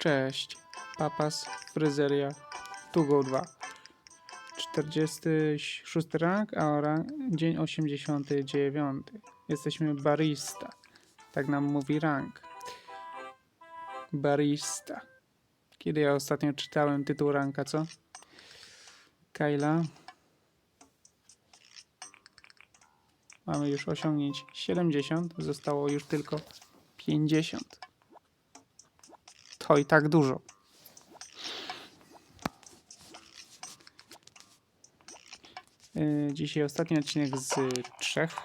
Cześć. Papas, fryzeria, tu go 2. 46 rank, a rank, dzień 89. Jesteśmy barista. Tak nam mówi rank. Barista. Kiedy ja ostatnio czytałem tytuł ranka, co? Kyla. Mamy już osiągnięć 70, zostało już tylko 50. To i tak dużo. Yy, Dzisiaj ostatni odcinek z trzech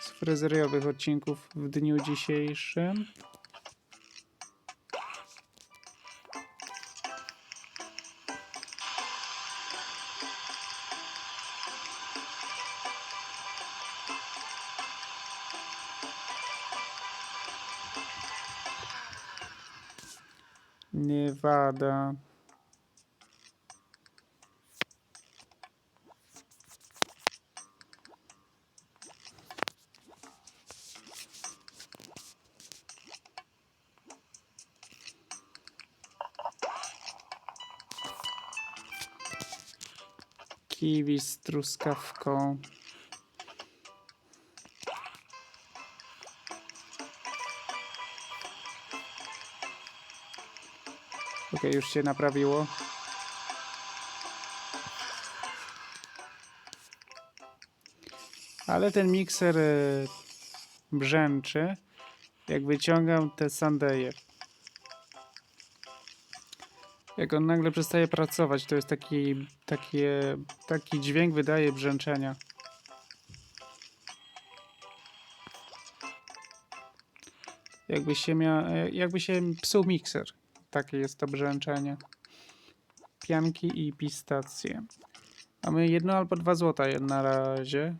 z fryzeriowych odcinków w dniu dzisiejszym. Nevada. Kiwi z truskawką. Okej, już się naprawiło. Ale ten mikser e, brzęczy, jak wyciągam te sandeje. Jak on nagle przestaje pracować, to jest taki, takie, taki dźwięk wydaje brzęczenia. Jakby się, mia, e, jakby się psuł mikser. Takie jest to brzęczenie. Pianki i pistacje. Mamy jedno albo dwa złota na razie.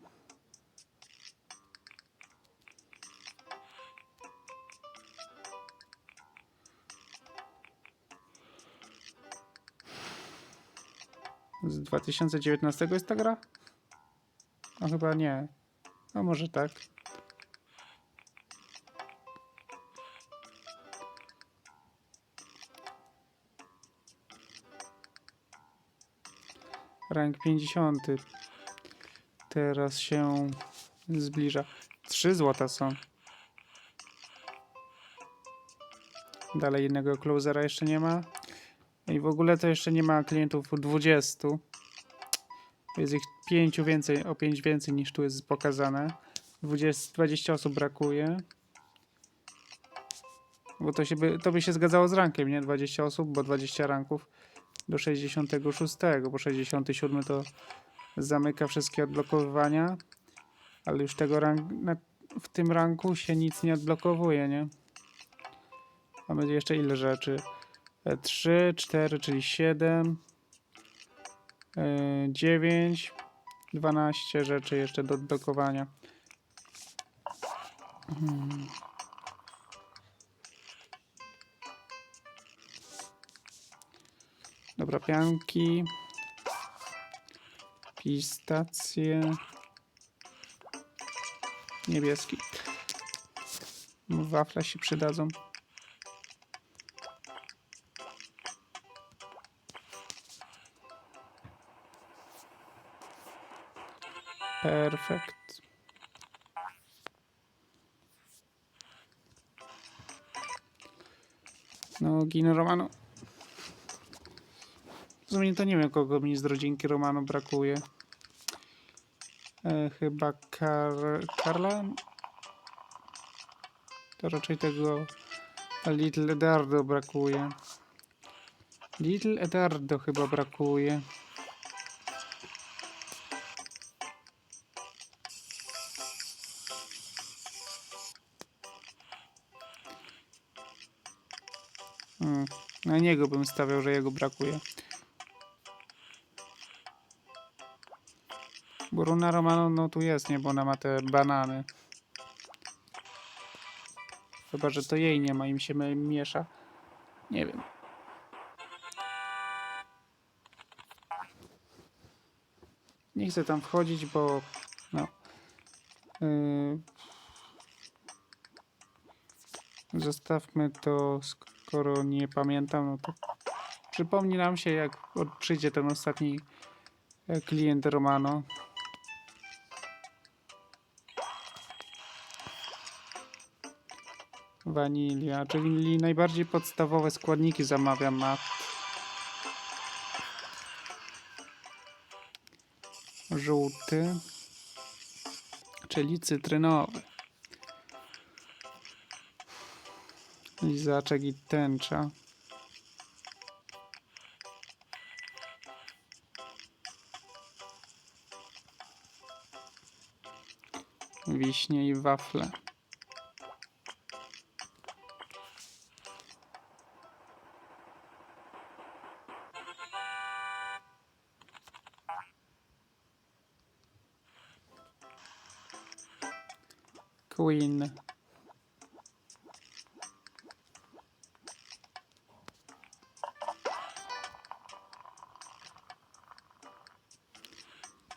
Z 2019 jest ta gra? No chyba nie. A może tak. Rank 50. Teraz się zbliża. 3 złota są. Dalej jednego closera jeszcze nie ma. I w ogóle to jeszcze nie ma klientów 20. Jest ich 5 więcej, o 5 więcej niż tu jest pokazane. 20, 20 osób brakuje. Bo to, się by, to by się zgadzało z rankiem, nie? 20 osób, bo 20 ranków do 66, bo 67 to zamyka wszystkie odblokowywania, ale już tego rank, w tym ranku się nic nie odblokowuje, nie? Mamy jeszcze ile rzeczy? 3, 4, czyli 7, 9, 12 rzeczy jeszcze do odblokowania. Hmm. Dobra, pianki. Pistacje. Niebieski. Wafle się przydadzą. Perfekt. No, Gino Romano. W sumie to nie wiem, kogo mi z rodzinki Romano brakuje. E, chyba Kar Karla? To raczej tego Little Edardo brakuje. Little Edardo chyba brakuje. Hmm. Na niego bym stawiał, że jego brakuje. Runa Romano no tu jest, nie? Bo ona ma te banany. Chyba, że to jej nie ma, im się miesza. Nie wiem. Nie chcę tam wchodzić, bo no. Yy, Zostawmy to, skoro nie pamiętam, no to przypomni nam się, jak przyjdzie ten ostatni e, klient Romano. Wanilia, czyli najbardziej podstawowe składniki zamawiam mat. Żółty, czyli cytrynowy. Lizaczek i tęcza. Wiśnie i wafle. Queen.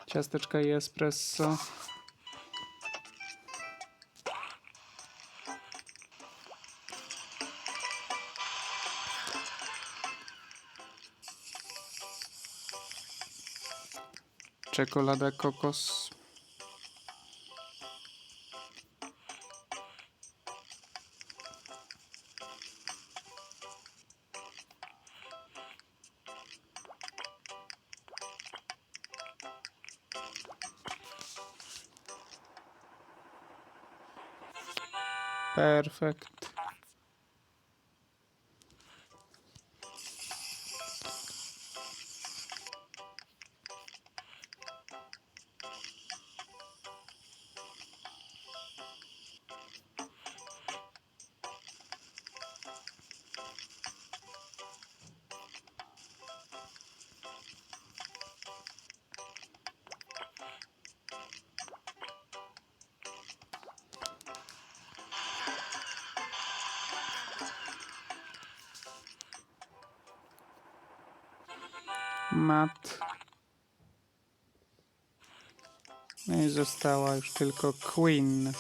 Ciasteczka i espresso. Czekolada kokos. Perfekt. Mat. No i została już tylko Queen.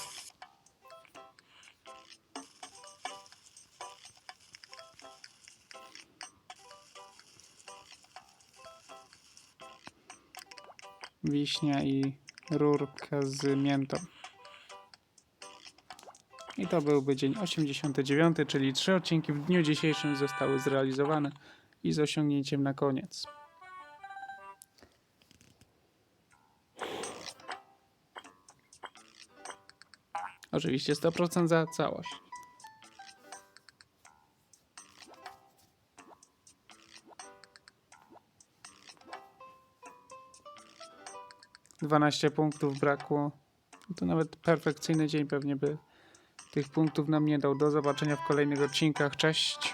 Wiśnia i rurka z miętą. I to byłby dzień 89, czyli trzy odcinki w dniu dzisiejszym zostały zrealizowane i z osiągnięciem na koniec. Oczywiście 100% za całość. Dwanaście punktów brakło. To nawet perfekcyjny dzień pewnie by tych punktów nam nie dał. Do zobaczenia w kolejnych odcinkach. Cześć.